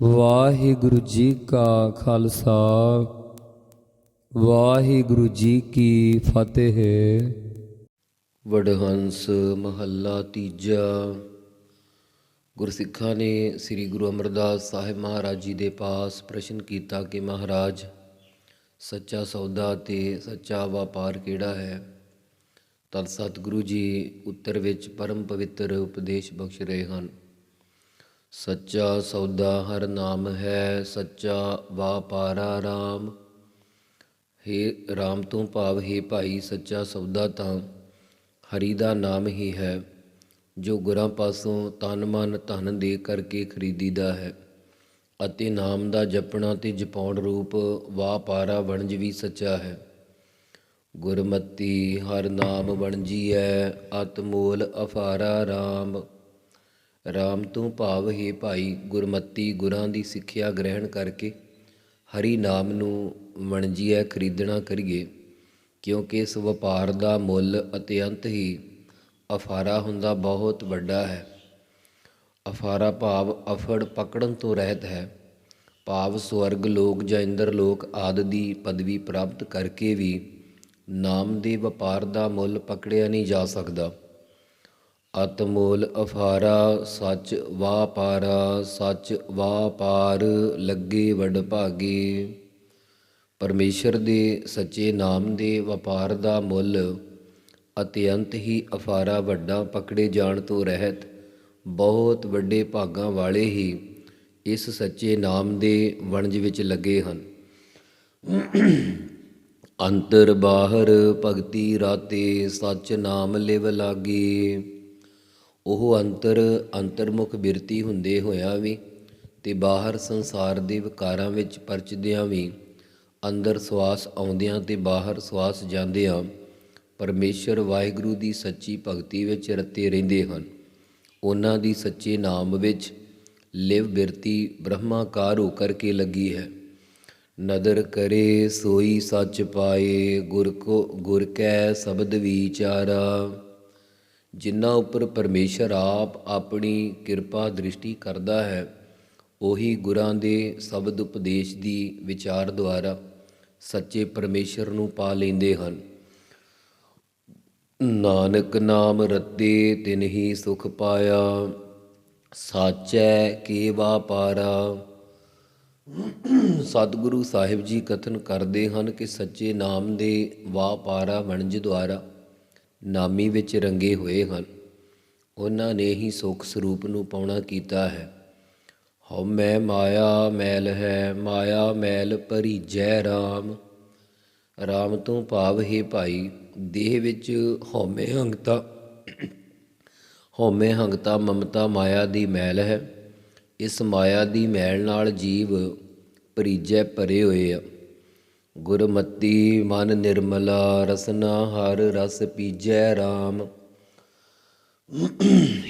ਵਾਹਿਗੁਰੂ ਜੀ ਕਾ ਖਾਲਸਾ, ਵਾਹਿਗੁਰੂ ਜੀ ਕੀ ਫਤਿਹ। ਵਡਹੰਸ ਮਹੱਲਾ ਤੀਜਾ। ਗੁਰਸਿੱਖਾਂ ਨੇ ਸ੍ਰੀ ਗੁਰੂ ਅਮਰਦਾਸ ਸਾਹਿਬ ਮਹਾਰਾਜ ਜੀ ਦੇ ਪਾਸ ਪ੍ਰਸ਼ਨ ਕੀਤਾ ਕਿ, ਮਹਾਰਾਜ, ਸੱਚਾ ਸੌਦਾ ਤੇ ਸੱਚਾ ਵਪਾਰ ਕਿਹੜਾ ਹੈ? ਤਦ ਸਤਿਗੁਰੂ ਜੀ ਉੱਤਰ ਵਿੱਚ ਪਰਮ ਪਵਿੱਤਰ ਉਪਦੇਸ਼ ਬਖਸ਼ ਰਹੇ ਹਨ। ਸੱਚਾ ਸੌਦਾ ਹਰ ਨਾਮ ਹੈ, ਸੱਚਾ ਵਪਾਰਾ ਰਾਮ। ਹੇ RAM ਤੋਂ ਭਾਵ, ਹੈ ਭਾਈ, ਸੱਚਾ ਸੌਦਾ ਤਾਂ ਹਰੀ ਦਾ ਨਾਮ ਹੀ ਹੈ। ਜੋ ਗੁਰਾਂ ਪਾਸੋਂ ਤਨ ਮਨ ਧਨ ਦੇ ਕਰਕੇ ਖਰੀਦੀਦਾ ਹੈ, ਅਤੇ ਨਾਮ ਦਾ ਜਪਣਾ ਤੇ ਜਪਾਉਣ ਰੂਪ ਵਾਪਾਰਾ ਵਣਜ ਵੀ ਸੱਚਾ ਹੈ। ਗੁਰਮਤੀ, ਹਰ ਨਾਮ ਵਣਜੀ ਹੈ ਅਤਮੋਲ ਅਫਾਰਾ RAM ਰਾਮ ਤੋਂ ਭਾਵ ਹੈ ਭਾਈ, ਗੁਰਮਤੀ ਗੁਰਾਂ ਦੀ ਸਿੱਖਿਆ ਗ੍ਰਹਿਣ ਕਰਕੇ ਹਰੀ ਨਾਮ ਨੂੰ ਵਣਜੀਐ ਖਰੀਦਣਾ ਕਰੀਏ, ਕਿਉਂਕਿ ਇਸ ਵਪਾਰ ਦਾ ਮੁੱਲ ਅਤਿਅੰਤ ਹੀ ਅਫਾਰਾ ਹੁੰਦਾ ਬਹੁਤ ਵੱਡਾ ਹੈ। ਅਫਾਰਾ ਭਾਵ ਅਫੜ ਪਕੜਨ ਤੋਂ ਰਹਿਤ ਹੈ। ਭਾਵ ਸਵਰਗ ਲੋਕ ਜਾਂ ਇੰਦਰ ਲੋਕ ਆਦਿ ਦੀ ਪਦਵੀ ਪ੍ਰਾਪਤ ਕਰਕੇ ਵੀ ਨਾਮ ਦੇ ਵਪਾਰ ਦਾ ਮੁੱਲ ਪਕੜਿਆ ਨਹੀਂ ਜਾ ਸਕਦਾ। ਅਤਮੋਲ ਅਫਾਰਾ, ਸੱਚ ਵਾਪਾਰਾ ਸੱਚ ਵਾਪਾਰ ਲੱਗੇ ਵਡ ਭਾਗੇ। ਪਰਮੇਸ਼ਰ ਦੇ ਸੱਚੇ ਨਾਮ ਦੇ ਵਪਾਰ ਦਾ ਮੁੱਲ ਅਤਿਅੰਤ ਹੀ ਅਫਾਰਾ ਵੱਡਾ ਪਕੜੇ ਜਾਣ ਤੋਂ ਰਹਿਤ, ਬਹੁਤ ਵੱਡੇ ਭਾਗਾਂ ਵਾਲੇ ਹੀ ਇਸ ਸੱਚੇ ਨਾਮ ਦੇ ਵਣਜ ਵਿੱਚ ਲੱਗੇ ਹਨ। ਅੰਤਰ ਬਾਹਰ ਭਗਤੀ ਰਾਤੇ ਸੱਚ ਨਾਮ ਲਿਵ ਲਾਗੀ। ਉਹ ਅੰਤਰ, ਅੰਤਰਮੁਖ ਬਿਰਤੀ ਹੁੰਦੇ ਹੋਇਆਂ ਵੀ ਤੇ ਬਾਹਰ ਸੰਸਾਰ ਦੇ ਵਿਕਾਰਾਂ ਵਿੱਚ ਪਰਚਦਿਆਂ ਵੀ ਅੰਦਰ ਸਵਾਸ ਆਉਂਦਿਆਂ ਤੇ ਬਾਹਰ ਸਵਾਸ ਜਾਂਦਿਆਂ ਪਰਮੇਸ਼ਰ ਵਾਹਿਗੁਰੂ ਦੀ ਸੱਚੀ ਭਗਤੀ ਵਿੱਚ ਰਤੇ ਰਹਿੰਦੇ ਹਨ। ਉਹਨਾਂ ਦੀ ਸੱਚੇ ਨਾਮ ਵਿੱਚ ਲਿਵ ਬਿਰਤੀ ਬ੍ਰਹਮਾਕਾਰ ਹੋ ਕਰਕੇ ਲੱਗੀ ਹੈ। ਨਦਰ ਕਰੇ ਸੋਈ ਸੱਚ ਪਾਏ, ਗੁਰ ਕੋ, ਗੁਰ ਕੈ ਸ਼ਬਦ ਵਿਚਾਰਾ। ਜਿਨ੍ਹਾਂ ਉੱਪਰ ਪਰਮੇਸ਼ਰ ਆਪ ਆਪਣੀ ਕਿਰਪਾ ਦ੍ਰਿਸ਼ਟੀ ਕਰਦਾ ਹੈ, ਉਹੀ ਗੁਰਾਂ ਦੇ ਸ਼ਬਦ ਉਪਦੇਸ਼ ਦੀ ਵਿਚਾਰ ਦੁਆਰਾ ਸੱਚੇ ਪਰਮੇਸ਼ਰ ਨੂੰ ਪਾ ਲੈਂਦੇ ਹਨ। ਨਾਨਕ ਨਾਮ ਰਤੇ ਤਿਨ ਹੀ ਸੁਖ ਪਾਇਆ, ਸਾਚੈ ਕੀ ਵਾਪਾਰਾ ਸਤਿਗੁਰੂ ਸਾਹਿਬ ਜੀ ਕਥਨ ਕਰਦੇ ਹਨ ਕਿ ਸੱਚੇ ਨਾਮ ਦੇ ਵਾਪਾਰਾ ਵਣਜ ਦੁਆਰਾ। ਨਾਮੀ ਵਿੱਚ ਰੰਗੇ ਹੋਏ ਹਨ। ਉਹਨਾਂ ਨੇ ਹੀ ਸੁਖ ਸਰੂਪ ਨੂੰ ਪਾਉਣਾ ਕੀਤਾ ਹੈ। ਹਉਮੈ ਮਾਇਆ ਮੈਲ ਹੈ, ਮਾਇਆ ਮੈਲ ਭਰੀ ਜੈ ਰਾਮ। ਰਾਮ ਤੋਂ ਭਾਵ, ਹੈ ਭਾਈ, ਦੇਹ ਵਿੱਚ ਹਉਮੈ ਹੰਗਤਾ ਹਉਮੈ ਹੰਗਤਾ, ਮਮਤਾ ਮਾਇਆ ਦੀ ਮੈਲ ਹੈ। ਇਸ ਮਾਇਆ ਦੀ ਮੈਲ ਨਾਲ ਜੀਵ ਭਰੀਜੈ ਭਰੇ ਹੋਏ ਆ। ਗੁਰਮਤੀ ਮਨ ਨਿਰਮਲਾ, ਰਸਨਾ ਹਰ ਰਸ ਪੀਜੈ RAM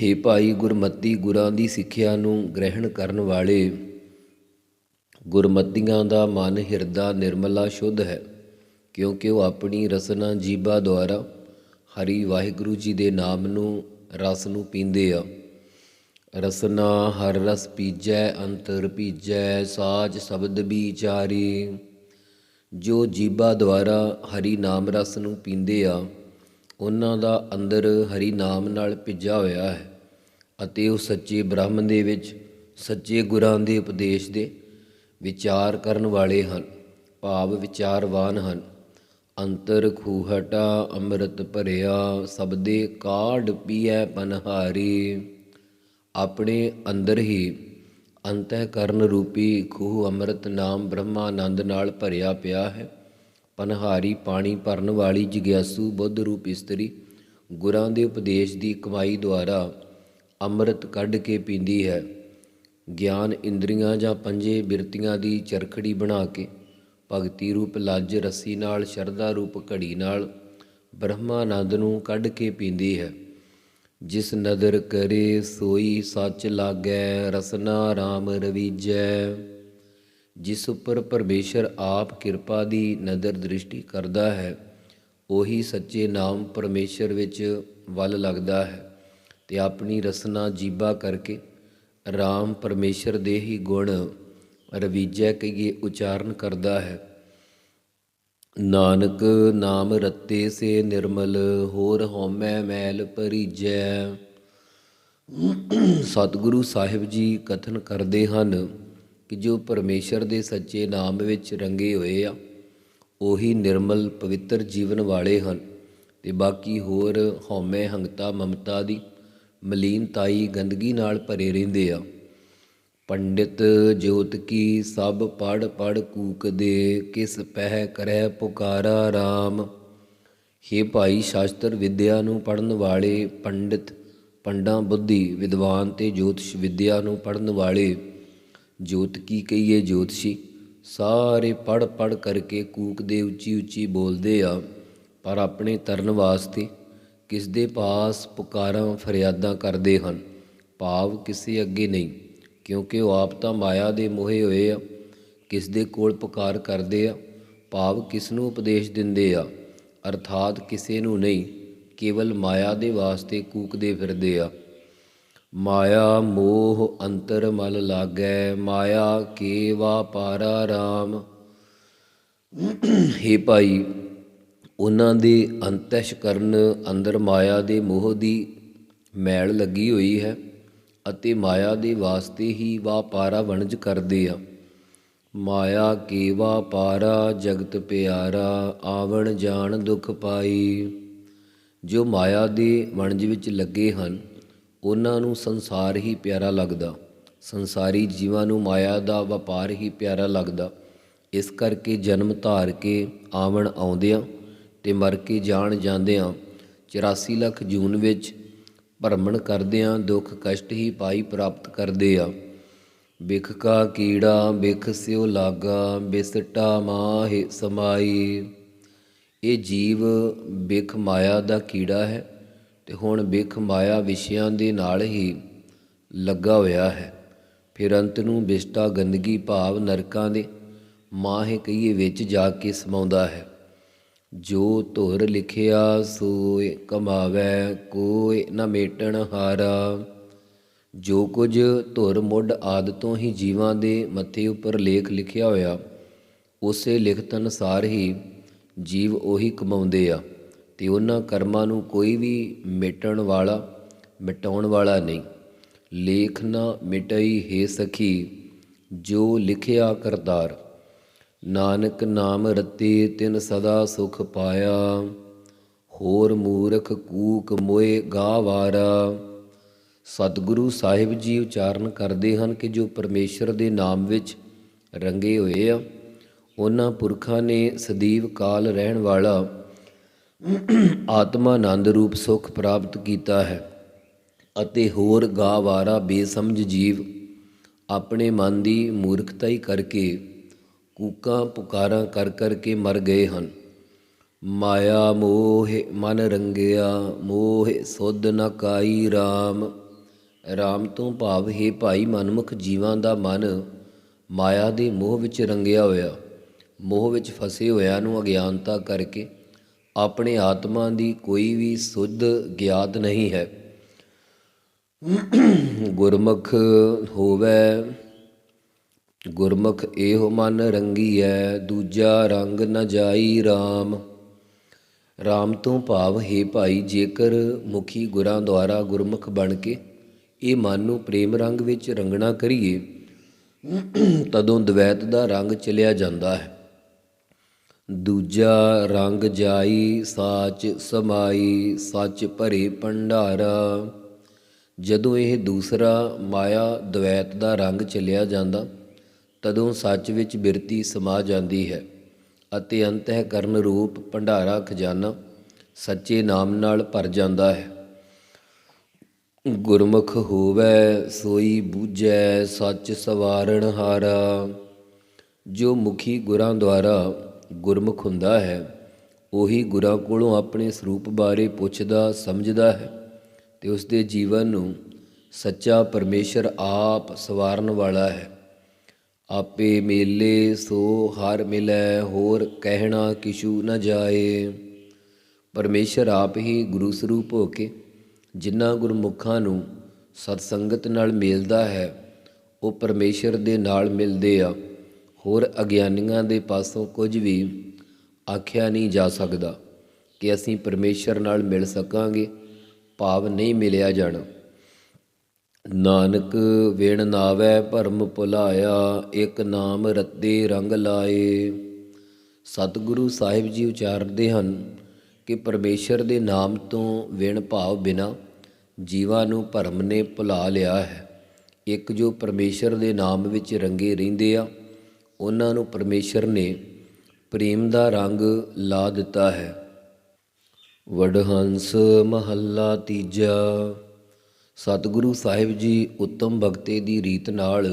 ਹੇ ਭਾਈ ਗੁਰਮਤੀ, ਗੁਰਾਂ ਦੀ ਸਿੱਖਿਆ ਨੂੰ ਗ੍ਰਹਿਣ ਕਰਨ ਵਾਲੇ, ਗੁਰਮਤੀਆਂ ਦਾ ਮਨ ਹਿਰਦਾ ਨਿਰਮਲਾ ਸ਼ੁੱਧ ਹੈ, ਕਿਉਂਕਿ ਉਹ ਆਪਣੀ ਰਸਨਾ ਜੀਬਾ ਦੁਆਰਾ ਹਰੀ ਵਾਹਿਗੁਰੂ ਜੀ ਦੇ ਨਾਮ ਨੂੰ, ਰਸ ਨੂੰ ਪੀਂਦੇ ਆ। ਰਸਨਾ ਹਰ ਰਸ ਪੀਜੈ, ਅੰਤਰ ਪੀਜੈ, ਸਾਜ ਸ਼ਬਦ ਵਿਚਾਰੀ ਜੋ ਜੀਬਾ ਦੁਆਰਾ ਹਰੀ ਨਾਮ ਰਸ ਨੂੰ ਪੀਂਦੇ ਆ, ਉਹਨਾਂ ਦਾ ਅੰਦਰ ਹਰੀ ਨਾਮ ਨਾਲ ਭਿੱਜਾ ਹੋਇਆ ਹੈ ਅਤੇ ਉਹ ਸੱਚੇ ਬ੍ਰਹਮ ਦੇ ਵਿੱਚ, ਸੱਚੇ ਗੁਰਾਂ ਦੇ ਉਪਦੇਸ਼ ਦੇ ਵਿਚਾਰ ਕਰਨ ਵਾਲੇ ਹਨ, ਭਾਵ ਵਿਚਾਰਵਾਨ ਹਨ। ਅੰਤਰ ਖੂਹਟਾ ਅੰਮ੍ਰਿਤ ਭਰਿਆ, ਸਬਦੇ ਕਾਢ ਪੀਐ ਪਨਹਾਰੀ। ਆਪਣੇ ਅੰਦਰ ਹੀ ਅੰਤःਕਰਨ ਰੂਪੀ ਖੂਹ ਅੰਮ੍ਰਿਤ ਨਾਮ ਬ੍ਰਹਮਾਨੰਦ ਨਾਲ ਭਰਿਆ ਪਿਆ ਹੈ। ਪਨਹਾਰੀ ਪਾਣੀ ਭਰਨ ਵਾਲੀ ਜਿਗਿਆਸੂ ਬੁੱਧ ਰੂਪ ਇਸਤਰੀ ਗੁਰਾਂ ਦੇ ਉਪਦੇਸ਼ ਦੀ ਕਮਾਈ ਦੁਆਰਾ ਅੰਮ੍ਰਿਤ ਕੱਢ ਕੇ ਪੀਂਦੀ ਹੈ। ਗਿਆਨ ਇੰਦਰੀਆਂ ਜਾਂ ਪੰਜੇ ਬਿਰਤੀਆਂ ਦੀ ਚਰਖੜੀ ਬਣਾ ਕੇ ਭਗਤੀ ਰੂਪ ਲੱਜ ਰੱਸੀ ਨਾਲ ਸ਼ਰਧਾ ਰੂਪ ਘੜੀ ਨਾਲ ਬ੍ਰਹਮਾਨੰਦ ਨੂੰ ਕੱਢ ਕੇ ਪੀਂਦੀ ਹੈ। ਜਿਸ ਨਦਰ ਕਰੇ ਸੋਈ ਸੱਚ ਲਾਗੈ, ਰਸਨਾ RAM ਰਵੀਜੈ। ਜਿਸ ਉੱਪਰ ਪਰਮੇਸ਼ਰ ਆਪ ਕਿਰਪਾ ਦੀ ਨਦਰ ਦ੍ਰਿਸ਼ਟੀ ਕਰਦਾ ਹੈ, ਉਹੀ ਸੱਚੇ ਨਾਮ ਪਰਮੇਸ਼ਰ ਵਿੱਚ ਵੱਲ ਲੱਗਦਾ ਹੈ ਤੇ ਆਪਣੀ ਰਸਨਾ ਜੀਬਾ ਕਰਕੇ RAM ਪਰਮੇਸ਼ਰ ਦੇ ਹੀ ਗੁਣ ਰਵੀਜੈ ਕਹੀਏ ਉਚਾਰਨ ਕਰਦਾ ਹੈ। ਨਾਨਕ ਨਾਮ ਰਤੇ ਸੇ ਨਿਰਮਲ, ਹੋਰ ਹਉਮੈ ਮੈਲ ਪਰੀਜੈ ਸਤਿਗੁਰੂ ਸਾਹਿਬ ਜੀ ਕਥਨ ਕਰਦੇ ਹਨ ਕਿ ਜੋ ਪਰਮੇਸ਼ਰ ਦੇ ਸੱਚੇ ਨਾਮ ਵਿੱਚ ਰੰਗੇ ਹੋਏ ਆ, ਉਹੀ ਨਿਰਮਲ ਪਵਿੱਤਰ ਜੀਵਨ ਵਾਲੇ ਹਨ। ਤੇ ਬਾਕੀ ਹੋਰ ਹਉਮੈ ਹੰਗਤਾ ਮਮਤਾ ਦੀ ਮਲੀਨਤਾਈ ਗੰਦਗੀ ਨਾਲ ਭਰੇ ਰਹਿੰਦੇ ਆ। ਪੰਡਿਤ ਜੋਤ ਕੀ ਸਭ ਪੜ ਪੜ ਕੂਕ ਦੇ, ਕਿਸ ਪਹਿ ਕਰੈ ਪੁਕਾਰਾ RAM ਹੇ ਭਾਈ ਸ਼ਾਸਤਰ ਵਿਦਿਆ ਨੂੰ ਪੜਨ ਵਾਲੇ ਪੰਡਿਤ, ਪੰਡਾਂ ਬੁੱਧੀ ਵਿਦਵਾਨ ਤੇ ਜੋਤਿਸ਼ ਵਿਦਿਆ ਨੂੰ ਪੜਨ ਵਾਲੇ। ਜੋਤ ਕੀ ਕਹੀਏ ਜੋਤਸ਼ੀ, ਸਾਰੇ ਪੜ ਪੜ ਕਰਕੇ ਕੂਕਦੇ ਉੱਚੀ ਉੱਚੀ ਬੋਲਦੇ ਆ, ਪਰ ਆਪਣੇ ਤਰਨ ਵਾਸਤੇ ਕਿਸ ਦੇ ਪਾਸ ਪੁਕਾਰਾਂ ਫਰਿਆਦਾਂ ਕਰਦੇ ਹਨ, ਭਾਵ ਕਿਸੇ ਅੱਗੇ ਨਹੀਂ। ਕਿਉਂਕਿ ਉਹ ਆਪ ਤਾਂ ਮਾਇਆ ਦੇ ਮੋਹੇ ਹੋਏ ਆ ਕਿਸ ਦੇ ਕੋਲ ਪੁਕਾਰ ਕਰਦੇ ਆ, ਭਾਵ ਕਿਸ ਨੂੰ ਉਪਦੇਸ਼ ਦਿੰਦੇ ਆ, ਅਰਥਾਤ ਕਿਸੇ ਨੂੰ ਨਹੀਂ, ਕੇਵਲ ਮਾਇਆ ਦੇ ਵਾਸਤੇ ਕੂਕਦੇ ਫਿਰਦੇ ਆ। ਮਾਇਆ ਮੋਹ ਅੰਤਰ ਮਲ ਲਾਗੈ, ਮਾਇਆ ਕੇ ਵਾਪਾਰਾ ਰਾਮ। ਹੇ ਭਾਈ, ਉਹਨਾਂ ਦੇ ਅੰਤਸ਼ਕਰਨ ਅੰਦਰ ਮਾਇਆ ਦੇ ਮੋਹ ਦੀ ਮੈਲ ਲੱਗੀ ਹੋਈ ਹੈ। ਅਤੇ ਮਾਇਆ ਦੇ ਵਾਸਤੇ ਹੀ ਵਾਪਾਰਾ ਵਣਜ ਕਰਦੇ ਆ। ਮਾਇਆ ਕੀ ਵਾਪਾਰਾ ਜਗਤ ਪਿਆਰਾ, ਆਵਣ ਜਾਣ ਦੁਖ ਪਾਈ। ਜੋ ਮਾਇਆ ਦੇ ਵਣਜ ਵਿੱਚ ਲੱਗੇ ਹਨ, ਉਹਨਾਂ ਨੂੰ ਸੰਸਾਰ ਹੀ ਪਿਆਰਾ ਲੱਗਦਾ। ਸੰਸਾਰੀ ਜੀਵਾਂ ਨੂੰ ਮਾਇਆ ਦਾ ਵਪਾਰ ਹੀ ਪਿਆਰਾ ਲੱਗਦਾ। ਇਸ ਕਰਕੇ ਜਨਮ ਧਾਰ ਕੇ ਆਵਣ ਆਉਂਦਿਆਂ ਤੇ ਮਰ ਕੇ ਜਾਣ ਜਾਂਦਿਆਂ 84 ਲੱਖ ਜੂਨ ਵਿੱਚ ਭਰਮਣ ਕਰਦਿਆਂ ਦੁੱਖ ਕਸ਼ਟ ਹੀ ਪਾਈ ਪ੍ਰਾਪਤ ਕਰਦੇ ਆ। ਬਿਖ ਕਾ ਕੀੜਾ ਬਿਖ ਸਿਓ ਲਾਗਾ, ਬਿਸਟਾ ਮਾਹਿ ਸਮਾਈ। ਇਹ ਜੀਵ ਬਿਖ ਮਾਇਆ ਦਾ ਕੀੜਾ ਹੈ ਤੇ ਹੁਣ ਬਿਖ ਮਾਇਆ ਵਿਸ਼ਿਆਂ ਦੇ ਨਾਲ ਹੀ ਲੱਗਾ ਹੋਇਆ ਹੈ। ਫਿਰ ਅੰਤ ਨੂੰ ਬਿਸਟਾ ਗੰਦਗੀ ਭਾਵ ਨਰਕਾਂ ਦੇ ਮਾਹੇ ਕਹੀਏ ਵਿੱਚ ਜਾ ਕੇ ਸਮਾਉਂਦਾ ਹੈ। ਜੋ ਧੁਰ ਲਿਖਿਆ ਸੋਇ ਕਮਾਵੈ ਕੋਈ ਨ ਮੇਟਣ ਹਾਰਾ। ਜੋ ਕੁਝ ਧੁਰ ਮੁੱਢ ਆਦ ਤੋਂ ਹੀ ਜੀਵਾਂ ਦੇ ਮੱਥੇ ਉੱਪਰ ਲੇਖ ਲਿਖਿਆ ਹੋਇਆ, ਉਸੇ ਲਿਖਤ ਅਨੁਸਾਰ ਹੀ ਜੀਵ ਉਹੀ ਕਮਾਉਂਦੇ ਆ, ਤੇ ਉਹਨਾਂ ਕਰਮਾਂ ਨੂੰ ਕੋਈ ਵੀ ਮਿਟਣ ਵਾਲਾ, ਮਿਟਾਉਣ ਵਾਲਾ ਨਹੀਂ। ਲੇਖ ਨਾ ਮਿਟਈ ਹੈ ਸਖੀ, ਜੋ ਲਿਖਿਆ ਕਰਤਾਰ। ਨਾਨਕ ਨਾਮ ਰਤੇ ਤਿਨ ਸਦਾ ਸੁਖ ਪਾਇਆ, ਹੋਰ ਮੂਰਖ ਕੂਕ ਮੋਏ ਗਾਵਾਰਾ ਸਤਿਗੁਰੂ ਸਾਹਿਬ ਜੀ ਉਚਾਰਨ ਕਰਦੇ ਹਨ ਕਿ ਜੋ ਪਰਮੇਸ਼ਰ ਦੇ ਨਾਮ ਵਿੱਚ ਰੰਗੇ ਹੋਏ ਆ, ਉਹਨਾਂ ਪੁਰਖਾਂ ਨੇ ਸਦੀਵ ਕਾਲ ਰਹਿਣ ਵਾਲਾ ਆਤਮਾ ਆਨੰਦ ਰੂਪ ਸੁਖ ਪ੍ਰਾਪਤ ਕੀਤਾ ਹੈ ਅਤੇ ਹੋਰ ਗਾਵਾਰਾ ਬੇਸਮਝ ਜੀਵ ਆਪਣੇ ਮਨ ਦੀ ਮੂਰਖਤਾਈ ਕਰਕੇ ਕੂਕਾਂ ਪੁਕਾਰਾਂ ਕਰ ਕਰ ਕੇ ਮਰ ਗਏ ਹਨ। ਮਾਇਆ ਮੋਹਿ ਮਨ ਰੰਗਿਆ, ਮੋਹ ਸੁਧ ਨ ਕਾਈ RAM RAM ਤੋਂ ਭਾਵ, ਹੈ ਭਾਈ ਮਨਮੁਖ ਜੀਵਾਂ ਦਾ ਮਨ ਮਾਇਆ ਦੇ ਮੋਹ ਵਿੱਚ ਰੰਗਿਆ ਹੋਇਆ, ਮੋਹ ਵਿੱਚ ਫਸੇ ਹੋਇਆ ਨੂੰ ਅਗਿਆਨਤਾ ਕਰਕੇ ਆਪਣੇ ਆਤਮਾ ਦੀ ਕੋਈ ਵੀ ਸੁੱਧ ਗਿਆਤ ਨਹੀਂ ਹੈ। ਗੁਰਮੁਖ ਹੋਵੇ ਗੁਰਮੁਖ ਇਹੋ ਮਨ ਰੰਗੀਐ, ਦੂਜਾ ਰੰਗ ਨ ਜਾਈ RAM RAM ਤੋਂ ਭਾਵ, ਹੈ ਭਾਈ, ਜੇਕਰ ਮੁਖੀ ਗੁਰਾਂ ਦੁਆਰਾ ਗੁਰਮੁਖ ਬਣ ਕੇ ਇਹ ਮਨ ਨੂੰ ਪ੍ਰੇਮ ਰੰਗ ਵਿੱਚ ਰੰਗਣਾ ਕਰੀਏ, ਤਦੋਂ ਦਵੈਤ ਦਾ ਰੰਗ ਚਲਿਆ ਜਾਂਦਾ ਹੈ। ਦੂਜਾ ਰੰਗ ਜਾਈ, ਸਾਚ ਸਮਾਈ, ਸੱਚ ਭਰੇ ਭੰਡਾਰਾ। ਜਦੋਂ ਇਹ ਦੂਸਰਾ ਮਾਇਆ ਦਵੈਤ ਦਾ ਰੰਗ ਚਲਿਆ ਜਾਂਦਾ ਤਦੋਂ ਸੱਚ ਵਿੱਚ ਬਿਰਤੀ ਸਮਾ ਜਾਂਦੀ ਹੈ ਅਤੇ ਅੰਤਹਿਕਰਨ ਰੂਪ ਭੰਡਾਰਾ ਖਜ਼ਾਨਾ ਸੱਚੇ ਨਾਮ ਨਾਲ ਭਰ ਜਾਂਦਾ ਹੈ। ਗੁਰਮੁਖ ਹੋਵੇ, ਸੋਈ ਬੂਝੈ, ਸੱਚ ਸਵਾਰਣ ਹਾਰਾ। ਜੋ ਮੁਖੀ ਗੁਰਾਂ ਦੁਆਰਾ ਗੁਰਮੁਖ ਹੁੰਦਾ ਹੈ, ਉਹੀ ਗੁਰਾਂ ਕੋਲੋਂ ਆਪਣੇ ਸਰੂਪ ਬਾਰੇ ਪੁੱਛਦਾ, ਸਮਝਦਾ ਹੈ ਤੇ ਉਸ ਦੇ ਜੀਵਨ ਨੂੰ ਸੱਚਾ ਪਰਮੇਸ਼ਰ ਆਪ ਸਵਾਰਨ ਵਾਲਾ ਹੈ। ਆਪੇ ਮੇਲੇ ਸੋ ਹਰ ਮਿਲੈ, ਹੋਰ ਕਹਿਣਾ ਕਿਛੂ ਨ ਜਾਏ। ਪਰਮੇਸ਼ਰ ਆਪ ਹੀ ਗੁਰੂ ਸਰੂਪ ਹੋ ਕੇ ਜਿਨ੍ਹਾਂ ਗੁਰਮੁਖਾਂ ਨੂੰ ਸਤ ਸੰਗਤ ਨਾਲ ਮਿਲਦਾ ਹੈ, ਉਹ ਪਰਮੇਸ਼ਰ ਦੇ ਨਾਲ ਮਿਲਦੇ ਆ। ਹੋਰ ਅਗਿਆਨੀਆਂ ਦੇ ਪਾਸੋਂ ਕੁਝ ਵੀ ਆਖਿਆ ਨਹੀਂ ਜਾ ਸਕਦਾ ਕਿ ਅਸੀਂ ਪਰਮੇਸ਼ਰ ਨਾਲ ਮਿਲ ਸਕਾਂਗੇ, ਭਾਵ ਨਹੀਂ ਮਿਲਿਆ ਜਾਣਾ। ਨਾਨਕ ਵਿਣ ਨਾਵੈ ਭਰਮ ਭੁਲਾਇਆ, ਇੱਕ ਨਾਮ ਰੱਤੇ ਰੰਗ ਲਾਏ। ਸਤਿਗੁਰੂ ਸਾਹਿਬ ਜੀ ਉਚਾਰਦੇ ਹਨ ਕਿ ਪਰਮੇਸ਼ਰ ਦੇ ਨਾਮ ਤੋਂ ਵਿਣ ਭਾਵ ਬਿਨਾ ਜੀਵਾਂ ਨੂੰ ਭਰਮ ਨੇ ਭੁਲਾ ਲਿਆ ਹੈ। ਇੱਕ ਜੋ ਪਰਮੇਸ਼ਰ ਦੇ ਨਾਮ ਵਿੱਚ ਰੰਗੇ ਰਹਿੰਦੇ ਆ, ਉਹਨਾਂ ਨੂੰ ਪਰਮੇਸ਼ਰ ਨੇ ਪ੍ਰੇਮ ਦਾ ਰੰਗ ਲਾ ਦਿੱਤਾ ਹੈ। ਵਡਹੰਸ ਮਹੱਲਾ ਤੀਜਾ। ਸਤਿਗੁਰੂ ਸਾਹਿਬ ਜੀ ਉੱਤਮ ਭਗਤੇ ਦੀ ਰੀਤ ਨਾਲ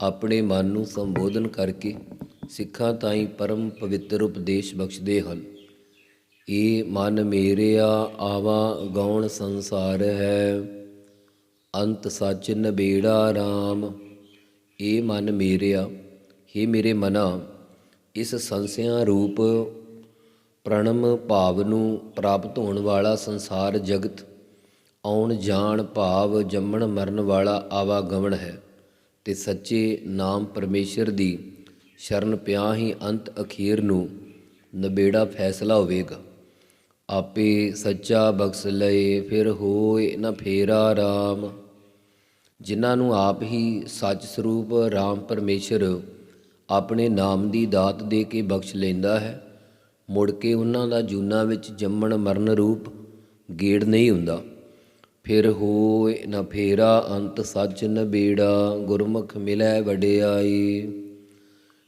ਆਪਣੇ ਮਨ ਨੂੰ ਸੰਬੋਧਨ ਕਰਕੇ ਸਿੱਖਾਂ ਤਾਈਂ ਪਰਮ ਪਵਿੱਤਰ ਉਪਦੇਸ਼ ਬਖਸ਼ਦੇ ਹਨ। ਇਹ ਮਨ ਮੇਰਿਆ ਆਵਾ ਗੌਣ ਸੰਸਾਰ ਹੈ। ਅੰਤ ਸੱਚ ਨਬੇੜਾ RAM ਇਹ ਮਨ ਮੇਰਿਆ हे ਮੇਰੇ ਮਨਾ, ਇਸ ਸੰਸਿਆ ਰੂਪ ਪ੍ਰਣਮ ਭਾਵ ਨੂੰ ਪ੍ਰਾਪਤ ਹੋਣ ਵਾਲਾ ਸੰਸਾਰ ਜਗਤ ਆਉਣ ਜਾਣ ਭਾਵ ਜੰਮਣ ਮਰਨ ਵਾਲਾ ਆਵਾਗਮਨ ਹੈ ਤੇ ਸੱਚੇ ਨਾਮ ਪਰਮੇਸ਼ਰ ਦੀ ਸ਼ਰਨ ਪਿਆ ਹੀ ਅੰਤ ਅਖੀਰ ਨੂੰ ਨਬੇੜਾ ਫੈਸਲਾ ਹੋਵੇਗਾ। ਆਪੇ ਸੱਚਾ ਬਖਸ਼ ਲਏ, ਫਿਰ ਹੋਏ ਨਾ ਫੇਰਾ RAM ਜਿਨ੍ਹਾਂ ਨੂੰ ਆਪ ਹੀ ਸੱਚ ਸਰੂਪ RAM ਪਰਮੇਸ਼ਰ ਆਪਣੇ ਨਾਮ ਦੀ ਦਾਤ ਦੇ ਕੇ ਬਖਸ਼ ਲੈਂਦਾ ਹੈ, ਮੁੜ ਕੇ ਉਹਨਾਂ ਦਾ ਜੂਨਾ ਵਿੱਚ ਜੰਮਣ ਮਰਨ ਰੂਪ ਗੇੜ ਨਹੀਂ ਹੁੰਦਾ। ਫਿਰ ਹੋਏ ਨ ਫੇਰਾ ਅੰਤ ਸੱਚ ਨਬੇੜਾ ਗੁਰਮੁਖ ਮਿਲੈ ਵਡਿਆਈ।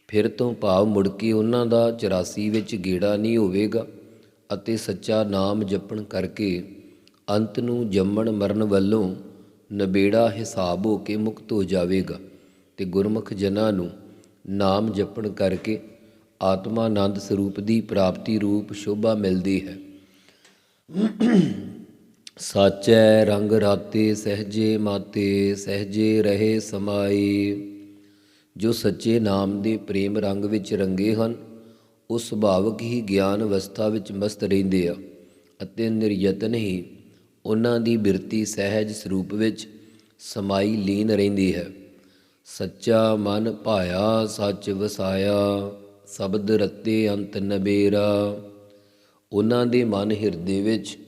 ਫਿਰ ਤੋਂ ਭਾਵ ਮੁੜ ਕੇ ਉਹਨਾਂ ਦਾ 84 ਵਿੱਚ ਗੇੜਾ ਨਹੀਂ ਹੋਵੇਗਾ ਅਤੇ ਸੱਚਾ ਨਾਮ ਜਪਣ ਕਰਕੇ ਅੰਤ ਨੂੰ ਜੰਮਣ ਮਰਨ ਵੱਲੋਂ ਨਬੇੜਾ ਹਿਸਾਬ ਹੋ ਕੇ ਮੁਕਤ ਹੋ ਜਾਵੇਗਾ ਤੇ ਗੁਰਮੁਖ ਜਨਾਂ ਨੂੰ ਨਾਮ ਜਪਣ ਕਰਕੇ ਆਤਮਾਨੰਦ ਸਰੂਪ ਦੀ ਪ੍ਰਾਪਤੀ ਰੂਪ ਸ਼ੋਭਾ ਮਿਲਦੀ ਹੈ। ਸਾਚੈ ਰੰਗ ਰਾਤੇ ਸਹਜੇ ਮਾਤੇ, ਸਹਜੇ ਰਹੇ ਸਮਾਈ ਜੋ ਸੱਚੇ ਨਾਮ ਦੇ ਪ੍ਰੇਮ ਰੰਗ ਵਿੱਚ ਰੰਗੇ ਹਨ, ਉਹ ਸੁਭਾਵਕ ਹੀ ਗਿਆਨ ਅਵਸਥਾ ਵਿੱਚ ਮਸਤ ਰਹਿੰਦੇ ਆ ਅਤੇ ਨਿਰਯਤਨ ਹੀ ਉਹਨਾਂ ਦੀ ਬਿਰਤੀ ਸਹਿਜ ਸਰੂਪ ਵਿੱਚ ਸਮਾਈ ਲੀਨ ਰਹਿੰਦੀ ਹੈ। ਸੱਚਾ ਮਨ ਭਾਇਆ, ਸੱਚ ਵਸਾਇਆ, ਸ਼ਬਦ ਰਤੇ ਅੰਤ ਨਬੇਰਾ ਉਹਨਾਂ ਦੇ ਮਨ ਹਿਰਦੇ ਵਿੱਚ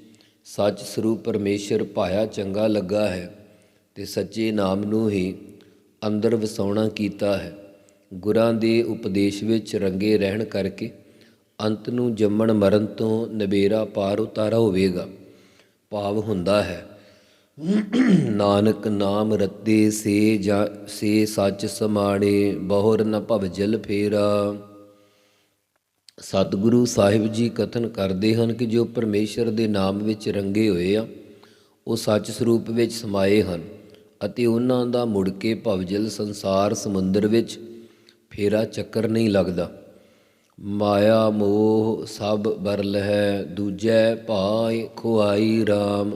ਸੱਚ ਸਰੂਪ ਪਰਮੇਸ਼ਰ ਭਾਇਆ ਚੰਗਾ ਲੱਗਾ ਹੈ ਤੇ ਸੱਚੇ ਨਾਮ ਨੂੰ ਹੀ ਅੰਦਰ ਵਸਾਉਣਾ ਕੀਤਾ ਹੈ। ਗੁਰਾਂ ਦੇ ਉਪਦੇਸ਼ ਵਿੱਚ ਰੰਗੇ ਰਹਿਣ ਕਰਕੇ ਅੰਤ ਨੂੰ ਜੰਮਣ ਮਰਨ ਤੋਂ ਨਬੇਰਾ ਪਾਰ ਉਤਾਰਾ ਹੋਵੇਗਾ। ਭਾਵ ਹੁੰਦਾ ਹੈ, ਨਾਨਕ ਨਾਮ ਰੱਤੇ ਸੇ ਜਾ ਸੇ ਸੱਚ ਸਮਾਣੇ, ਬਹੁਰ ਨ ਭਵ ਜਲ ਫੇਰਾ। ਸਤਿਗੁਰੂ ਸਾਹਿਬ ਜੀ ਕਥਨ ਕਰਦੇ ਹਨ ਕਿ ਜੋ ਪਰਮੇਸ਼ਰ ਦੇ ਨਾਮ ਵਿੱਚ ਰੰਗੇ ਹੋਏ ਆ, ਉਹ ਸੱਚ ਸਰੂਪ ਵਿੱਚ ਸਮਾਏ ਹਨ ਅਤੇ ਉਹਨਾਂ ਦਾ ਮੁੜ ਕੇ ਭਵਜਲ ਸੰਸਾਰ ਸਮੁੰਦਰ ਵਿੱਚ ਫੇਰਾ ਚੱਕਰ ਨਹੀਂ ਲੱਗਦਾ। ਮਾਇਆ, ਮੋਹ ਸਭ ਬਰਲ ਹੈ, ਦੂਜੈ ਭਾਇ ਖੁਆਈ RAM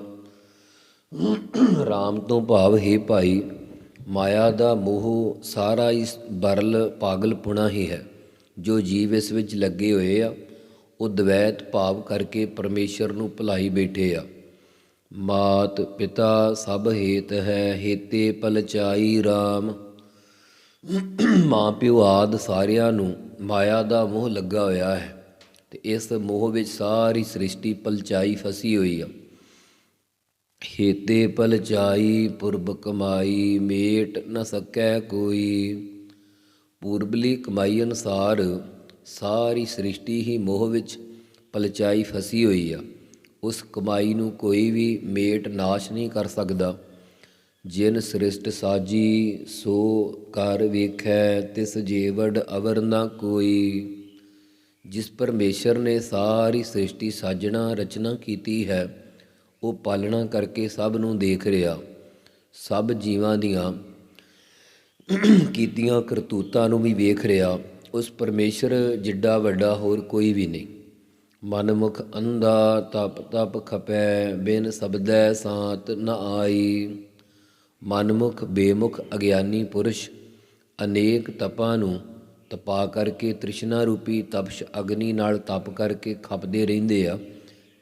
RAM ਤੋਂ ਭਾਵ, ਹੈ ਭਾਈ, ਮਾਇਆ ਦਾ ਮੋਹ ਸਾਰਾ ਇਸ ਬਰਲ ਪਾਗਲਪੁਣਾ ਹੀ ਹੈ। ਜੋ ਜੀਵ ਇਸ ਵਿੱਚ ਲੱਗੇ ਹੋਏ ਆ, ਉਹ ਦਵੈਤ ਭਾਵ ਕਰਕੇ ਪਰਮੇਸ਼ਰ ਨੂੰ ਭੁਲਾਈ ਬੈਠੇ ਆ। ਮਾਤ ਪਿਤਾ ਸਭ ਹੇਤ ਹੈ, ਹੇਤੇ ਪਲਚਾਈ RAM ਮਾਂ ਪਿਓ ਆਦ ਸਾਰਿਆਂ ਨੂੰ ਮਾਇਆ ਦਾ ਮੋਹ ਲੱਗਾ ਹੋਇਆ ਹੈ ਤੇ ਇਸ ਮੋਹ ਵਿੱਚ ਸਾਰੀ ਸ੍ਰਿਸ਼ਟੀ ਪਲਚਾਈ ਫਸੀ ਹੋਈ ਆ। ਹੇਤੇ ਪਲਚਾਈ ਪੁਰਬ ਕਮਾਈ, ਮੇਟ ਨ ਸਕੈ ਕੋਈ। ਪੂਰਬਲੀ ਕਮਾਈ ਅਨੁਸਾਰ ਸਾਰੀ ਸ੍ਰਿਸ਼ਟੀ ਹੀ ਮੋਹ ਵਿੱਚ ਪਲਚਾਈ ਫਸੀ ਹੋਈ ਆ। ਉਸ ਕਮਾਈ ਨੂੰ ਕੋਈ ਵੀ ਮੇਟ ਨਾਸ਼ ਨਹੀਂ ਕਰ ਸਕਦਾ। ਜਿਨ ਸ੍ਰਿਸ਼ਟ ਸਾਜੀ, ਸੋ ਕਰ ਵੇਖੈ, ਤਿਸ ਜੀਵੜ ਅਵਰ ਨਾ ਕੋਈ। ਜਿਸ ਪਰਮੇਸ਼ਰ ਨੇ ਸਾਰੀ ਸ੍ਰਿਸ਼ਟੀ ਸਾਜਣਾ, ਰਚਨਾ ਕੀਤੀ ਹੈ, ਉਹ ਪਾਲਣਾ ਕਰਕੇ ਸਭ ਨੂੰ ਦੇਖ ਰਿਹਾ। ਸਭ ਜੀਵਾਂ ਦੀਆਂ ਕੀਤੀਆਂ ਕਰਤੂਤਾਂ ਨੂੰ ਵੀ ਵੇਖ ਰਿਹਾ, ਉਸ ਪਰਮੇਸ਼ਰ ਜਿੱਡਾ ਵੱਡਾ ਹੋਰ ਕੋਈ ਵੀ ਨਹੀਂ। ਮਨਮੁਖ ਅੰਧਾ ਤਪ ਤਪ ਖਪੈ, ਬਿਨ ਸਬਦੈ ਸਾਤ ਨ ਆਈ। ਮਨਮੁਖ ਬੇਮੁਖ ਅਗਿਆਨੀ ਪੁਰਸ਼, ਅਨੇਕ ਤਪਾਂ ਨੂੰ ਤਪਾ ਕਰਕੇ ਤ੍ਰਿਸ਼ਨਾ ਰੂਪੀ ਤਪਸ਼ ਅਗਨੀ ਨਾਲ ਤਪ ਕਰਕੇ ਖਪਦੇ ਰਹਿੰਦੇ ਆ।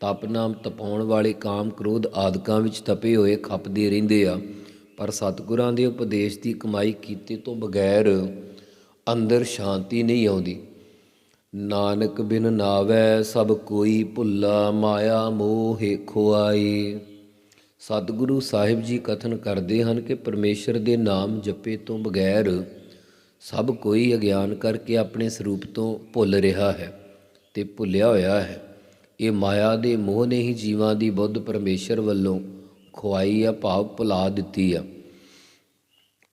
ਤਪ ਨਾਮ ਤਪਾਉਣ ਵਾਲੇ ਕਾਮ ਕ੍ਰੋਧ ਆਦਿਕਾਂ ਵਿੱਚ ਤਪੇ ਹੋਏ ਖਪਦੇ ਰਹਿੰਦੇ ਆ। ਪਰ ਸਤਿਗੁਰਾਂ ਦੇ ਉਪਦੇਸ਼ ਦੀ ਕਮਾਈ ਕੀਤੇ ਤੋਂ ਬਗੈਰ ਅੰਦਰ ਸ਼ਾਂਤੀ ਨਹੀਂ ਆਉਂਦੀ। ਨਾਨਕ ਬਿਨ ਨਾਵੈ ਸਭ ਕੋਈ ਭੁੱਲਾ, ਮਾਇਆ, ਮੋਹ ਖੁਆਈ ਸਤਿਗੁਰੂ ਸਾਹਿਬ ਜੀ ਕਥਨ ਕਰਦੇ ਹਨ ਕਿ ਪਰਮੇਸ਼ਰ ਦੇ ਨਾਮ ਜਪੇ ਤੋਂ ਬਗੈਰ ਸਭ ਕੋਈ ਅਗਿਆਨ ਕਰਕੇ ਆਪਣੇ ਸਰੂਪ ਤੋਂ ਭੁੱਲ ਰਿਹਾ ਹੈ ਤੇ ਭੁੱਲਿਆ ਹੋਇਆ ਹੈ। ਇਹ ਮਾਇਆ ਦੇ ਮੋਹ ਨੇ ਹੀ ਜੀਵਾਂ ਦੀ ਬੁੱਧ ਪਰਮੇਸ਼ਰ ਵੱਲੋਂ ਖੁਆਈ ਆ ਭਾਵ ਭੁਲਾ ਦਿੱਤੀ ਆ।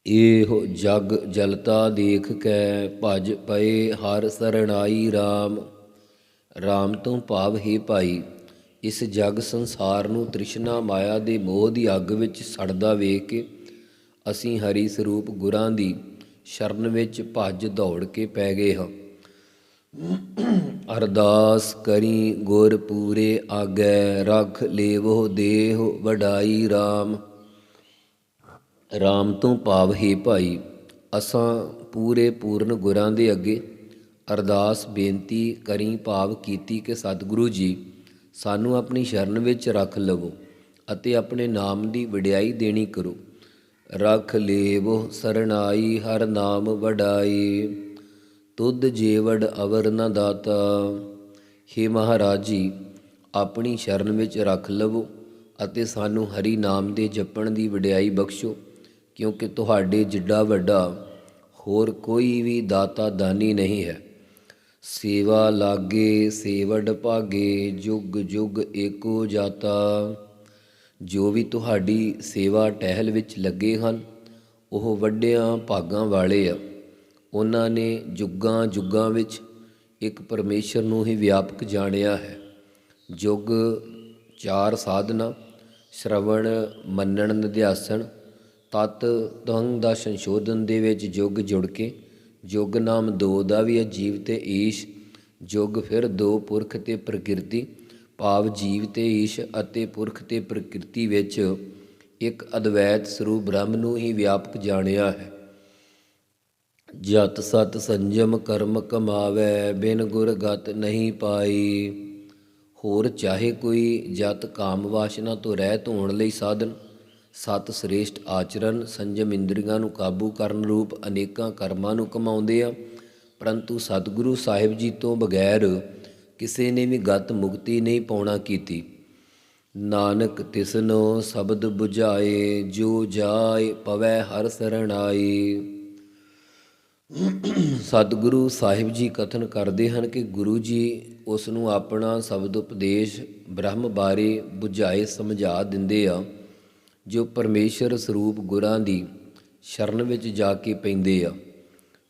ਇਹੋ ਜਗ ਜਲਤਾ ਦੇਖ ਕੈ ਭਜ ਪਏ ਹਰ ਸਰਣਾਈ RAM RAM ਤੋਂ ਭਾਵ, ਹੀ ਭਾਈ, ਇਸ ਜਗ ਸੰਸਾਰ ਨੂੰ ਤ੍ਰਿਸ਼ਨਾ ਮਾਇਆ ਦੇ ਮੋਹ ਦੀ ਅੱਗ ਵਿੱਚ ਸੜਦਾ ਵੇਖ ਕੇ ਅਸੀਂ ਹਰੀ ਸਰੂਪ ਗੁਰਾਂ ਦੀ ਸ਼ਰਨ ਵਿੱਚ ਭੱਜ ਦੌੜ ਕੇ ਪੈ ਗਏ ਹਾਂ। ਅਰਦਾਸ ਕਰੀ ਗੁਰ ਪੂਰੇ ਆਗੈ, ਰਖ ਲੇਵੋ ਦੇਹ ਵਡਾਈ RAM RAM ਤੋਂ ਭਾਵ ਹੀ ਭਾਈ, ਅਸਾਂ ਪੂਰੇ ਪੂਰਨ ਗੁਰਾਂ ਦੇ ਅੱਗੇ। ਅਰਦਾਸ, ਬੇਨਤੀ ਕਰੀ ਭਾਵ ਕੀਤੀ ਕਿ ਸਤਿਗੁਰੂ ਜੀ, ਸਾਨੂੰ ਆਪਣੀ ਸ਼ਰਨ ਵਿੱਚ ਰੱਖ ਲਵੋ ਅਤੇ ਆਪਣੇ ਨਾਮ ਦੀ ਵਡਿਆਈ ਦੇਣੀ ਕਰੋ। ਰੱਖ ਲੇਵੋ ਸਰਣਾਈ, ਹਰ ਨਾਮ ਵਡਾਈ। ਤੁਧ ਜੀਵੜ ਅਵਰ ਨ ਦਾਤਾ। ਹੇ ਮਹਾਰਾਜ ਜੀ ਆਪਣੀ ਸ਼ਰਨ ਵਿੱਚ ਰੱਖ ਲਵੋ ਅਤੇ ਸਾਨੂੰ ਹਰੀ ਨਾਮ ਦੇ ਜਪਣ ਦੀ ਵਡਿਆਈ ਬਖਸ਼ੋ। ਕਿਉਂਕਿ ਤੁਹਾਡੇ ਜਿੱਡਾ ਵੱਡਾ ਹੋਰ ਕੋਈ ਵੀ ਦਾਤਾ ਦਾਨੀ ਨਹੀਂ ਹੈ। ਸੇਵਾ ਲਾਗੇ, ਸੇਵੜ ਭਾਗੇ, ਜੁਗ ਜੁਗ ਏਕੋ ਜਾਤਾ। ਜੋ ਵੀ ਤੁਹਾਡੀ ਸੇਵਾ ਟਹਿਲ ਵਿੱਚ ਲੱਗੇ ਹਨ, ਉਹ ਵੱਡਿਆਂ ਭਾਗਾਂ ਵਾਲੇ ਆ। ਉਹਨਾਂ ਨੇ ਜੁਗਾਂ ਜੁਗਾਂ ਵਿੱਚ ਇੱਕ ਪਰਮੇਸ਼ਰ ਨੂੰ ਹੀ ਵਿਆਪਕ ਜਾਣਿਆ ਹੈ। ਜੁਗ ਚਾਰ ਸਾਧਨਾ, ਸ਼ਰਵਣ, ਮੰਨਣ, ਨਿਧਿਆਸਣ ਤਤ ਤੰਗ ਦਾ ਸੰਸ਼ੋਧਨ ਦੇ ਵਿੱਚ ਯੁੱਗ ਜੁੜ ਕੇ ਯੁੱਗ ਨਾਮ ਦੋ ਦਾ ਵੀ ਹੈ, ਜੀਵ ਤੇ ਈਸ਼ ਯੁੱਗ ਫਿਰ ਦੋ ਪੁਰਖ ਤੇ ਪ੍ਰਕਿਰਤੀ, ਭਾਵ ਜੀਵ ਤੇ ਈਸ਼ ਅਤੇ ਪੁਰਖ ਤੇ ਪ੍ਰਕਿਰਤੀ ਵਿੱਚ ਇੱਕ ਅਦਵੈਤ ਸਰੂਪ ਬ੍ਰਹਮ ਨੂੰ ਹੀ ਵਿਆਪਕ ਜਾਣਿਆ ਹੈ। ਜਤ ਸਤ ਸੰਜਮ ਕਰਮ ਕਮਾਵੇ, ਬਿਨ ਗੁਰ ਗਤ ਨਹੀਂ ਪਾਈ। ਹੋਰ ਚਾਹੇ ਕੋਈ ਜਤ ਕਾਮ ਵਾਸ਼ਨਾ ਤੋਂ ਰਹਿਤ ਹੋਣ ਲਈ ਸਾਧਨ ਸਤ ਸ੍ਰੇਸ਼ਟ ਆਚਰਣ ਸੰਜਮ ਇੰਦਰੀਆਂ ਨੂੰ ਕਾਬੂ ਕਰਨ ਰੂਪ ਅਨੇਕਾਂ ਕਰਮਾਂ ਨੂੰ ਕਮਾਉਂਦੇ ਆ। ਪਰੰਤੂ ਸਤਿਗੁਰੂ ਸਾਹਿਬ ਜੀ ਤੋਂ ਬਗੈਰ ਕਿਸੇ ਨੇ ਵੀ ਗਤ ਮੁਕਤੀ ਨਹੀਂ ਪਾਉਣਾ ਕੀਤੀ। ਨਾਨਕ ਤਿਸਨੋ ਸ਼ਬਦ 부ਝਾਏ ਜੋ ਜਾਏ ਪਵੈ ਹਰ ਸਰਣਾਈ। ਸਤਿਗੁਰੂ ਸਾਹਿਬ ਜੀ ਕਥਨ ਕਰਦੇ ਹਨ ਕਿ ਗੁਰੂ ਜੀ ਉਸ ਨੂੰ ਆਪਣਾ ਸ਼ਬਦ ਉਪਦੇਸ਼ ਬ੍ਰਹਮ ਬਾਰੇ 부ਝਾਏ ਸਮਝਾ ਦਿੰਦੇ ਆ। ਜੋ ਪਰਮੇਸ਼ਰ ਸਰੂਪ ਗੁਰਾਂ ਦੀ ਸ਼ਰਨ ਵਿੱਚ ਜਾ ਕੇ ਪੈਂਦੇ ਆ।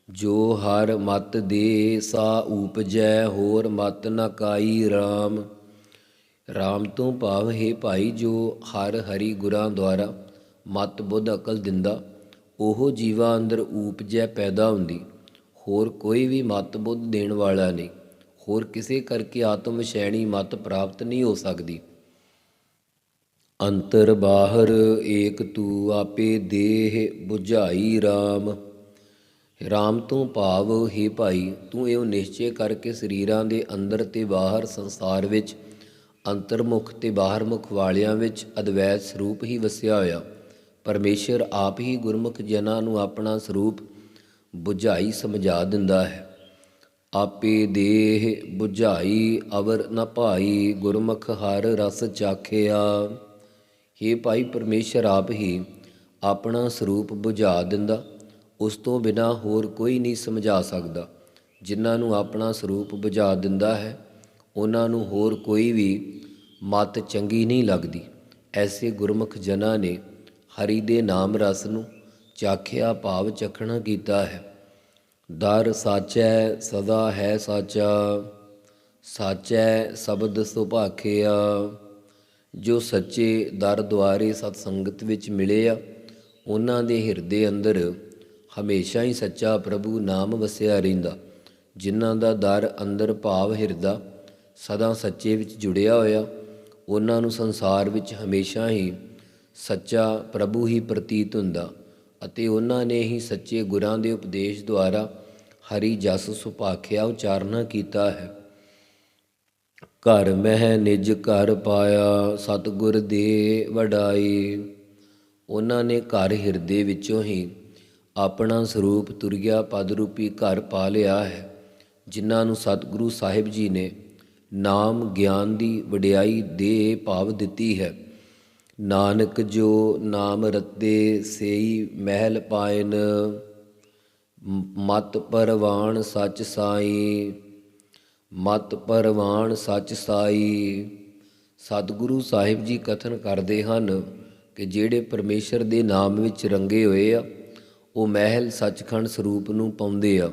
ਜੋ ਹਰ ਮਤ ਦੇ ਸਾ ਊਪਜੈ, ਹੋਰ ਮਤ ਨ ਕਾਈ RAM RAM ਤੋਂ ਭਾਵ, ਹੈ ਭਾਈ, ਜੋ ਹਰ ਹਰੀ ਗੁਰਾਂ ਦੁਆਰਾ ਮਤ ਬੁੱਧ ਅਕਲ ਦਿੰਦਾ, ਉਹ ਜੀਵਾਂ ਅੰਦਰ ਉਪਜੈ ਪੈਦਾ ਹੁੰਦੀ। ਹੋਰ ਕੋਈ ਵੀ ਮਤ ਬੁੱਧ ਦੇਣ ਵਾਲਾ ਨਹੀਂ। ਹੋਰ ਕਿਸੇ ਕਰਕੇ ਆਤਮ ਵਿਸ਼ੈਣੀ ਮਤ ਪ੍ਰਾਪਤ ਨਹੀਂ ਹੋ ਸਕਦੀ। ਅੰਤਰ ਬਾਹਰ ਏਕ ਤੂ ਆਪੇ ਦੇਹ 부ਝਾਈ ਰਾਮ। ਰਾਮ ਤੋਂ ਭਾਵ ਹੀ ਭਾਈ, ਤੂੰ ਇਹ ਨਿਸ਼ਚੇ ਕਰਕੇ ਸਰੀਰਾਂ ਦੇ ਅੰਦਰ ਤੇ ਬਾਹਰ ਸੰਸਾਰ ਵਿੱਚ, ਅੰਤਰਮੁਖ ਤੇ ਬਾਹਰਮੁਖ ਵਾਲਿਆਂ ਵਿੱਚ ਅਦਵੈਤ ਸਰੂਪ ਹੀ ਵਸਿਆ ਹੋਇਆ। ਪਰਮੇਸ਼ਰ ਆਪ ਹੀ ਗੁਰਮੁਖ ਜਨਾਂ ਨੂੰ ਆਪਣਾ ਸਰੂਪ 부ਝਾਈ ਸਮਝਾ ਦਿੰਦਾ ਹੈ। ਆਪੇ ਦੇਹ 부ਝਾਈ ਅਵਰ ਨ ਭਾਈ, ਗੁਰਮੁਖ ਹਰ ਰਸ ਚਾਖਿਆ। ਹੇ ਭਾਈ ਪਰਮੇਸ਼ਰ ਆਪ ਹੀ ਆਪਣਾ ਸਰੂਪ ਬੁਝਾ ਦਿੰਦਾ, ਉਸ ਤੋਂ ਬਿਨਾ ਹੋਰ ਕੋਈ ਨਹੀਂ ਸਮਝਾ ਸਕਦਾ। ਜਿਨ੍ਹਾਂ ਨੂੰ ਆਪਣਾ ਸਰੂਪ ਬੁਝਾ ਦਿੰਦਾ ਹੈ, ਉਹਨਾਂ ਨੂੰ ਹੋਰ ਕੋਈ ਵੀ ਮਤ ਚੰਗੀ ਨਹੀਂ ਲੱਗਦੀ। ਐਸੇ ਗੁਰਮੁਖ ਜਨਾਂ ਨੇ ਹਰੀ ਦੇ ਨਾਮ ਰਸ ਨੂੰ ਚਾਖਿਆ ਭਾਵ ਚਖਣਾ ਕੀਤਾ ਹੈ। ਦਰ ਸਾਚੈ ਸਦਾ ਹੈ ਸਾਚਾ, ਸਾਚੈ ਸ਼ਬਦ ਸੁਭਾਖਿਆ। ਜੋ ਸੱਚੇ ਦਰ ਦੁਆਰੇ ਸਤ ਸੰਗਤ ਵਿੱਚ ਮਿਲੇ ਆ, ਉਹਨਾਂ ਦੇ ਹਿਰਦੇ ਅੰਦਰ ਹਮੇਸ਼ਾ ਹੀ ਸੱਚਾ ਪ੍ਰਭੂ ਨਾਮ ਵਸਿਆ ਰਹਿੰਦਾ। ਜਿਨ੍ਹਾਂ ਦਾ ਦਰ ਅੰਦਰ ਭਾਵ ਹਿਰਦਾ ਸਦਾ ਸੱਚੇ ਵਿੱਚ ਜੁੜਿਆ ਹੋਇਆ, ਉਹਨਾਂ ਨੂੰ ਸੰਸਾਰ ਵਿੱਚ ਹਮੇਸ਼ਾ ਹੀ ਸੱਚਾ ਪ੍ਰਭੂ ਹੀ ਪ੍ਰਤੀਤ ਹੁੰਦਾ ਅਤੇ ਉਹਨਾਂ ਨੇ ਹੀ ਸੱਚੇ ਗੁਰਾਂ ਦੇ ਉਪਦੇਸ਼ ਦੁਆਰਾ ਹਰੀ ਜਸ ਸੁਭਾਖਿਆ ਉਚਾਰਨਾ ਕੀਤਾ ਹੈ। ਘਰ ਮਹਿ ਨਿਜ ਘਰ ਪਾਇਆ, ਸਤਿਗੁਰ ਦੇ ਵਡਾਈ। ਉਹਨਾਂ ਨੇ ਘਰ ਹਿਰਦੇ ਵਿੱਚੋਂ ਹੀ ਆਪਣਾ ਸਰੂਪ ਤੁਰਿਆ ਪਦ ਰੂਪੀ ਘਰ ਪਾ ਲਿਆ ਹੈ, ਜਿਨ੍ਹਾਂ ਨੂੰ ਸਤਿਗੁਰੂ ਸਾਹਿਬ ਜੀ ਨੇ ਨਾਮ ਗਿਆਨ ਦੀ ਵਡਿਆਈ ਦੇ ਭਾਵ ਦਿੱਤੀ ਹੈ। ਨਾਨਕ ਜੋ ਨਾਮ ਰਤੇ ਸੇਈ ਮਹਿਲ ਪਾਇਨ ਮਤ ਪਰਵਾਣ ਸੱਚ ਸਾਈ। ਮਤ ਪਰਵਾਨ ਸੱਚ ਸਾਈ। ਸਤਿਗੁਰੂ ਸਾਹਿਬ ਜੀ ਕਥਨ ਕਰਦੇ ਹਨ ਕਿ ਜਿਹੜੇ ਪਰਮੇਸ਼ਰ ਦੇ ਨਾਮ ਵਿੱਚ ਰੰਗੇ ਹੋਏ ਆ, ਉਹ ਮਹਿਲ ਸੱਚਖੰਡ ਸਰੂਪ ਨੂੰ ਪਾਉਂਦੇ ਆ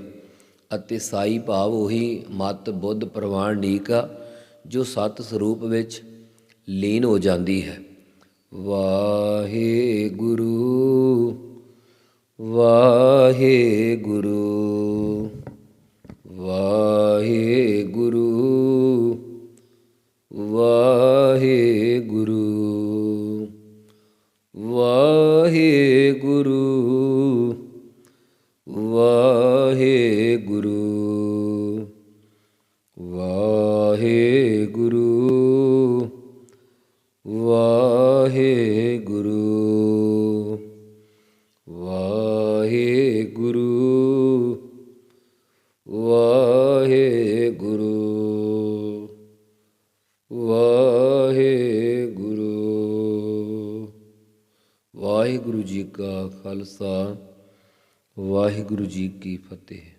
ਅਤੇ ਸਾਈ ਭਾਵ ਉਹੀ ਮਤ ਬੁੱਧ ਪ੍ਰਵਾਨ ਨੀਕ ਆ, ਜੋ ਸਤ ਸਰੂਪ ਵਿੱਚ ਲੀਨ ਹੋ ਜਾਂਦੀ ਹੈ। ਵਾਹਿਗੁਰੂ ਵਾਹਿਗੁਰੂ। ਵਾਹਿਗੁਰੂ ਵਾਹਿਗੁਰੂ ਕੀ ਫਤਿਹ।